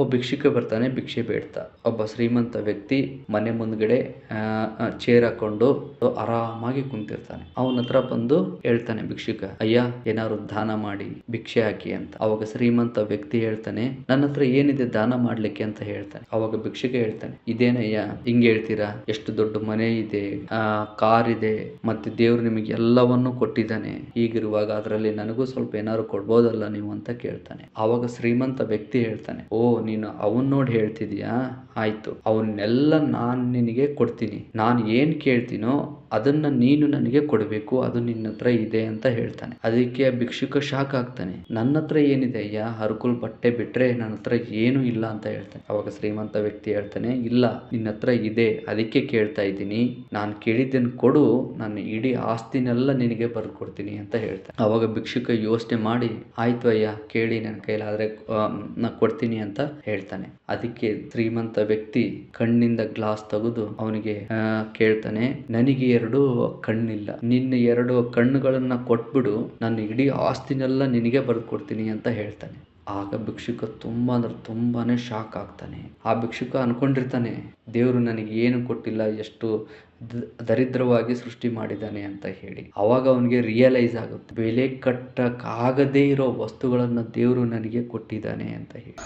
ಒಬ್ಬ ಭಿಕ್ಷುಕ ಬರ್ತಾನೆ, ಭಿಕ್ಷೆ ಬೇಡ್ತಾ. ಒಬ್ಬ ಶ್ರೀಮಂತ ವ್ಯಕ್ತಿ ಮನೆ ಮುಂದ್ಗಡೆ ಚೇರ್ ಹಾಕೊಂಡು ಆರಾಮಾಗಿ ಕುಂತಿರ್ತಾನೆ. ಅವನ ಹತ್ರ ಬಂದು ಹೇಳ್ತಾನೆ ಭಿಕ್ಷುಕ, ಅಯ್ಯ, ಏನಾದ್ರು ದಾನ ಮಾಡಿ, ಭಿಕ್ಷೆ ಹಾಕಿ ಅಂತ. ಅವಾಗ ಶ್ರೀಮಂತ ವ್ಯಕ್ತಿ ಹೇಳ್ತಾನೆ, ನನ್ನ ಹತ್ರ ಏನಿದೆ ದಾನ ಮಾಡ್ಲಿಕ್ಕೆ ಅಂತ ಹೇಳ್ತಾನೆ. ಅವಾಗ ಭಿಕ್ಷುಕ ಹೇಳ್ತಾನೆ, ಇದೇನಯ್ಯ, ಹಿಂಗ್ ಹೇಳ್ತೀರಾ? ಎಷ್ಟು ದೊಡ್ಡ ಮನೆ ಇದೆ, ಆ, ಕಾರ್ ಇದೆ, ಮತ್ತೆ ದೇವ್ರು ನಿಮಗೆ ಎಲ್ಲವನ್ನು ಕೊಟ್ಟಿದ್ದಾನೆ. ಹೀಗಿರುವಾಗ ಅದರಲ್ಲಿ ನನಗೂ ಸ್ವಲ್ಪ ಏನಾದ್ರು ಕೊಡ್ಬೋದಲ್ಲ ನೀವು? ಅಂತ ಕೇಳ್ತಾನೆ. ಅವಾಗ ಶ್ರೀಮಂತ ವ್ಯಕ್ತಿ ಹೇಳ್ತಾನೆ, ಓ ನೀನು ಅವನ್ ನೋಡಿ ಹೇಳ್ತಿದೀಯಾ? ಆಯ್ತು. ಅವನ್ನೆಲ್ಲ ನಾನು ನಿನಗೆ ಕೊಡ್ತೀನಿ. ನಾನು ಏನು ಕೇಳ್ತೀನೋ ಅದನ್ನ ನೀನು ನನಗೆ ಕೊಡಬೇಕು. ಅದು ನಿನ್ನ ಹತ್ರ ಇದೆ ಅಂತ ಹೇಳ್ತಾನೆ. ಅದಕ್ಕೆ ಭಿಕ್ಷುಕ ಶಾಕ್ ಆಗ್ತಾನೆ. ನನ್ನ ಹತ್ರ ಏನಿದೆ ಅಯ್ಯ? ಹರಕುಲ್ ಬಟ್ಟೆ ಬಿಟ್ರೆ ನನ್ನ ಹತ್ರ ಏನು ಇಲ್ಲ ಅಂತ ಹೇಳ್ತಾನೆ. ಅವಾಗ ಶ್ರೀಮಂತ ವ್ಯಕ್ತಿ ಹೇಳ್ತಾನೆ, ಇಲ್ಲ, ನಿನ್ನ ಹತ್ರ ಇದೆ. ಅದಕ್ಕೆ ಕೇಳ್ತಾ ಇದ್ದೀನಿ. ನಾನು ಕೇಳಿದ್ದನ್ನು ಕೊಡು. ನಾನು ಇಡೀ ಆಸ್ತಿನೆಲ್ಲ ನಿನಗೆ ಬರ್ಕೊಡ್ತೀನಿ ಅಂತ ಹೇಳ್ತಾನೆ. ಅವಾಗ ಭಿಕ್ಷುಕ ಯೋಚನೆ ಮಾಡಿ, ಆಯ್ತು ಅಯ್ಯ, ಕೇಳಿ ನನ್ನ ಕೈಲಾದ್ರೆ ನಾ ಕೊಡ್ತೀನಿ ಅಂತ ಹೇಳ್ತಾನೆ. ಅದಕ್ಕೆ ಶ್ರೀಮಂತ ವ್ಯಕ್ತಿ ಕಣ್ಣಿಂದ ಗ್ಲಾಸ್ ತೆಗೆದು ಅವನಿಗೆ ಕೇಳ್ತಾನೆ, ನನಗೆ ಎರಡು ಕಣ್ಣಿಲ್ಲ. ನಿನ್ನ ಎರಡು ಕಣ್ಣುಗಳನ್ನ ಕೊಟ್ಬಿಡು. ನನ್ನ ಇಡೀ ಆಸ್ತಿನೆಲ್ಲ ನಿನಗೆ ಬರ್ಕೊಡ್ತೀನಿ ಅಂತ ಹೇಳ್ತಾನೆ. ಆಗ ಭಿಕ್ಷುಕ ತುಂಬಾ ಅಂದ್ರೆ ತುಂಬಾನೇ ಶಾಕ್ ಆಗ್ತಾನೆ. ಆ ಭಿಕ್ಷುಕ ಅನ್ಕೊಂಡಿರ್ತಾನೆ, ದೇವರು ನನಗೆ ಏನು ಕೊಟ್ಟಿಲ್ಲ, ಎಷ್ಟು ದರಿದ್ರವಾಗಿ ಸೃಷ್ಟಿ ಮಾಡಿದ್ದಾನೆ ಅಂತ ಹೇಳಿ. ಅವಾಗ ಅವನಿಗೆ ರಿಯಲೈಸ್ ಆಗುತ್ತೆ, ಬೆಲೆ ಕಟ್ಟಕ್ಕಾಗದೇ ಇರೋ ವಸ್ತುಗಳನ್ನು ದೇವರು ನನಗೆ ಕೊಟ್ಟಿದ್ದಾನೆ ಅಂತ ಹೇಳಿ.